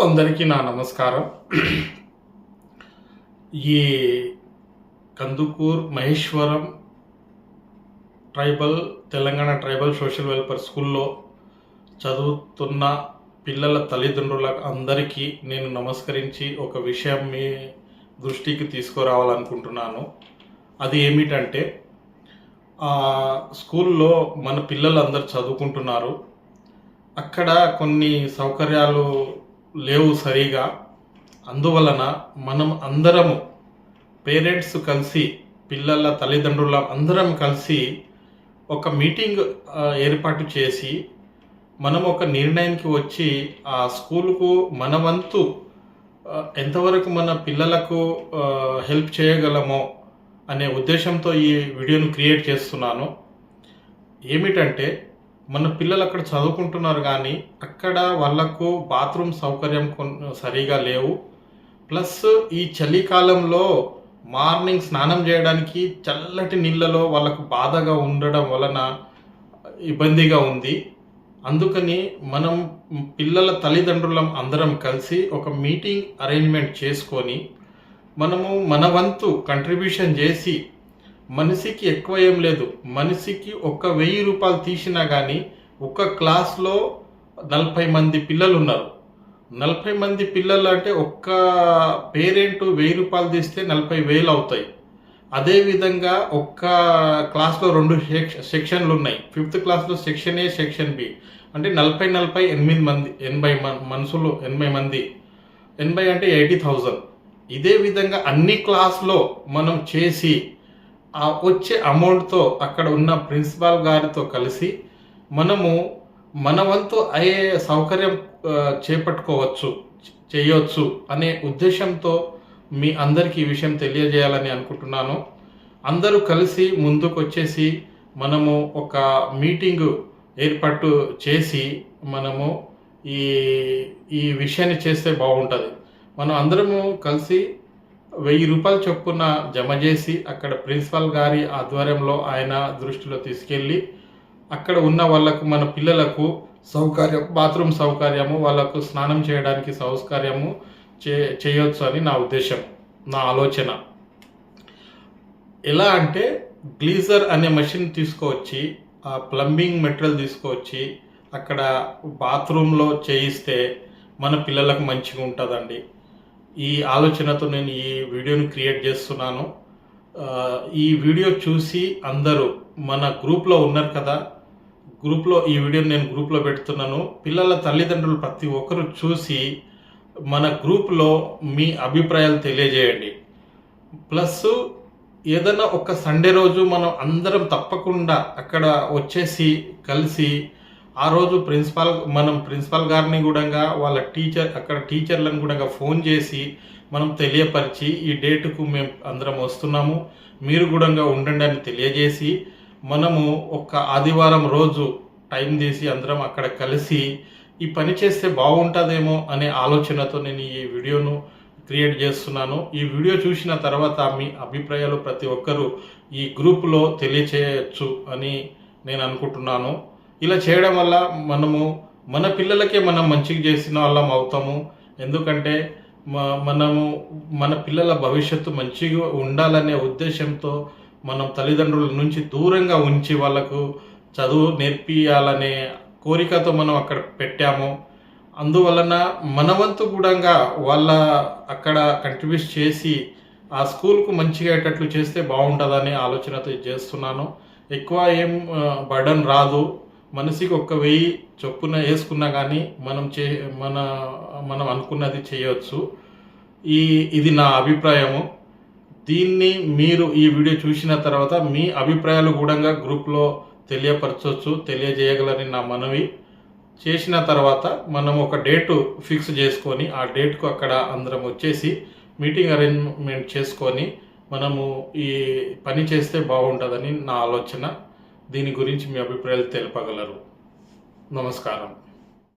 అందరికీ నా నమస్కారం. ఈ Kandukur Maheshwaram tribal Telangana tribal social welfare స్కూల్లో చదువుతున్న పిల్లల తల్లిదండ్రుల అందరికీ నేను నమస్కరించి ఒక విషయం మీ దృష్టికి తీసుకురావాలనుకుంటున్నాను. అది ఏమిటంటే స్కూల్లో మన పిల్లలు చదువుకుంటున్నారు. అక్కడ కొన్ని సౌకర్యాలు లేవు సరిగా. అందువలన మనం అందరము పేరెంట్స్ కలిసి పిల్లల తల్లిదండ్రుల అందరం కలిసి ఒక మీటింగ్ ఏర్పాటు చేసి మనం ఒక నిర్ణయానికి వచ్చి ఆ స్కూల్కు మన వంతు ఎంతవరకు మన పిల్లలకు హెల్ప్ చేయగలమో అనే ఉద్దేశంతో ఈ వీడియోను క్రియేట్ చేస్తున్నాను. ఏమిటంటే మన పిల్లలు అక్కడ చదువుకుంటున్నారు కానీ అక్కడ వాళ్ళకు బాత్రూమ్ సౌకర్యం కొన్- సరిగా లేవు. ప్లస్ ఈ చలికాలంలో మార్నింగ్ స్నానం చేయడానికి చల్లటి నీళ్ళలో వాళ్ళకు బాధగా ఉండడం వలన ఇబ్బందిగా ఉంది. అందుకని మనం పిల్లల తల్లిదండ్రులం అందరం కలిసి ఒక మీటింగ్ అరేంజ్మెంట్ చేసుకొని మనము మన వంతు కంట్రిబ్యూషన్ చేసి మనిషికి ఎక్కువ ఏం లేదు. మనిషికి ఒక వెయ్యి రూపాయలు తీసినా కానీ ఒక క్లాస్లో నలభై మంది పిల్లలు ఉన్నారు నలభై మంది పిల్లలు అంటే ఒక్క పేరెంట్ వెయ్యి రూపాయలు తీస్తే నలభై వేలు అవుతాయి. అదేవిధంగా ఒక్క క్లాస్లో రెండు సెక్షన్లు ఉన్నాయి ఫిఫ్త్ క్లాస్లో సెక్షన్ ఏ సెక్షన్ బి. అంటే నలభై నలభై ఎనిమిది మంది ఎనభై మనుషులు ఎనభై మంది. ఎనభై అంటే ఎయిటీ థౌజండ్. ఇదే విధంగా అన్ని క్లాస్లో మనం చేసి ఆ వచ్చే అమౌంట్తో అక్కడ ఉన్న ప్రిన్సిపాల్ గారితో కలిసి మనము మన వంతు అయ్యే సౌకర్యం చేపట్టుకోవచ్చు చేయవచ్చు అనే ఉద్దేశంతో మీ అందరికీ ఈ విషయం తెలియజేయాలని అనుకుంటున్నాను. అందరూ కలిసి ముందుకు వచ్చేసి మనము ఒక మీటింగ్ ఏర్పాటు చేసి మనము ఈ ఈ విషయాన్ని చేస్తే బాగుంటుంది. మనం అందరము కలిసి వెయ్యి రూపాయలు చొప్పున జమ చేసి అక్కడ ప్రిన్సిపాల్ గారి ఆధ్వర్యంలో ఆయన దృష్టిలో తీసుకెళ్ళి అక్కడ ఉన్న వాళ్ళకు మన పిల్లలకు సౌకర్యం బాత్రూమ్ సౌకర్యము వాళ్ళకు స్నానం చేయడానికి సౌకర్యము చే చేయొచ్చు అని నా ఉద్దేశం నా ఆలోచన. ఎలా అంటే గ్లీజర్ అనే మషిన్ తీసుకువచ్చి ఆ ప్లంబింగ్ మెటీరియల్ తీసుకువచ్చి అక్కడ బాత్రూంలో చేయిస్తే మన పిల్లలకు మంచిగా ఉంటుందండి ఈ ఆలోచనతో నేను ఈ వీడియోని క్రియేట్ చేస్తున్నాను. ఈ వీడియో చూసి అందరూ మన గ్రూప్లో ఉన్నారు కదా గ్రూప్లో ఈ వీడియోని నేను గ్రూప్లో పెడుతున్నాను. పిల్లల తల్లిదండ్రులు ప్రతి ఒక్కరు చూసి మన గ్రూప్లో మీ అభిప్రాయాలు తెలియజేయండి. ప్లస్ ఏదైనా ఒక సండే రోజు మనం అందరం తప్పకుండా అక్కడ వచ్చేసి కలిసి ఆ రోజు ప్రిన్సిపాల్ మనం ప్రిన్సిపాల్ గారిని కూడా వాళ్ళ టీచర్ అక్కడ టీచర్లను కూడా ఫోన్ చేసి మనం తెలియపరిచి ఈ డేటుకు మేము అందరం వస్తున్నాము. మీరు కూడా ఉండండి అని తెలియజేసి మనము ఒక ఆదివారం రోజు టైం తీసి అందరం అక్కడ కలిసి ఈ పని చేస్తే బాగుంటుందేమో అనే ఆలోచనతో నేను ఈ వీడియోను క్రియేట్ చేస్తున్నాను. ఈ వీడియో చూసిన తర్వాత మీ అభిప్రాయాలు ప్రతి ఒక్కరూ ఈ గ్రూప్లో తెలియచేయచ్చు అని నేను అనుకుంటున్నాను. ఇలా చేయడం వల్ల మనము మన పిల్లలకే మనం మంచిగా చేసిన వాళ్ళం అవుతాము. ఎందుకంటే మ- మనము మన పిల్లల భవిష్యత్తు మంచిగా ఉండాలనే ఉద్దేశంతో మనం తల్లిదండ్రుల నుంచి దూరంగా ఉంచి వాళ్ళకు చదువు నేర్పియాలనే కోరికతో మనం అక్కడ పెట్టాము. అందువలన మన వంతు కూడా వాళ్ళ అక్కడ కంట్రిబ్యూట్ చేసి ఆ స్కూల్కు మంచిగా అయ్యేటట్లు చేస్తే బాగుంటుందనే ఆలోచనతో చేస్తున్నాను. ఎక్కువ ఏం బర్డన్ రాదు. మనిషికి ఒక్క వెయ్యి చొప్పున వేసుకున్నా కానీ మనం చే మన మనం అనుకున్నది చేయవచ్చు ఈ ఇది నా అభిప్రాయము. దీన్ని మీరు ఈ వీడియో చూసిన తర్వాత మీ అభిప్రాయాలు కూడా గ్రూప్లో తెలియపరచవచ్చు తెలియజేయగలని నా మనవి. చేసిన తర్వాత మనం ఒక డేటు ఫిక్స్ చేసుకొని ఆ డేట్కు అక్కడ అందరం వచ్చేసి మీటింగ్ అరేంజ్మెంట్ చేసుకొని మనము ఈ పని చేస్తే బాగుంటుందని నా ఆలోచన. దీని గురించి మీ అభిప్రాయాలు తెలపగలరు. నమస్కారం.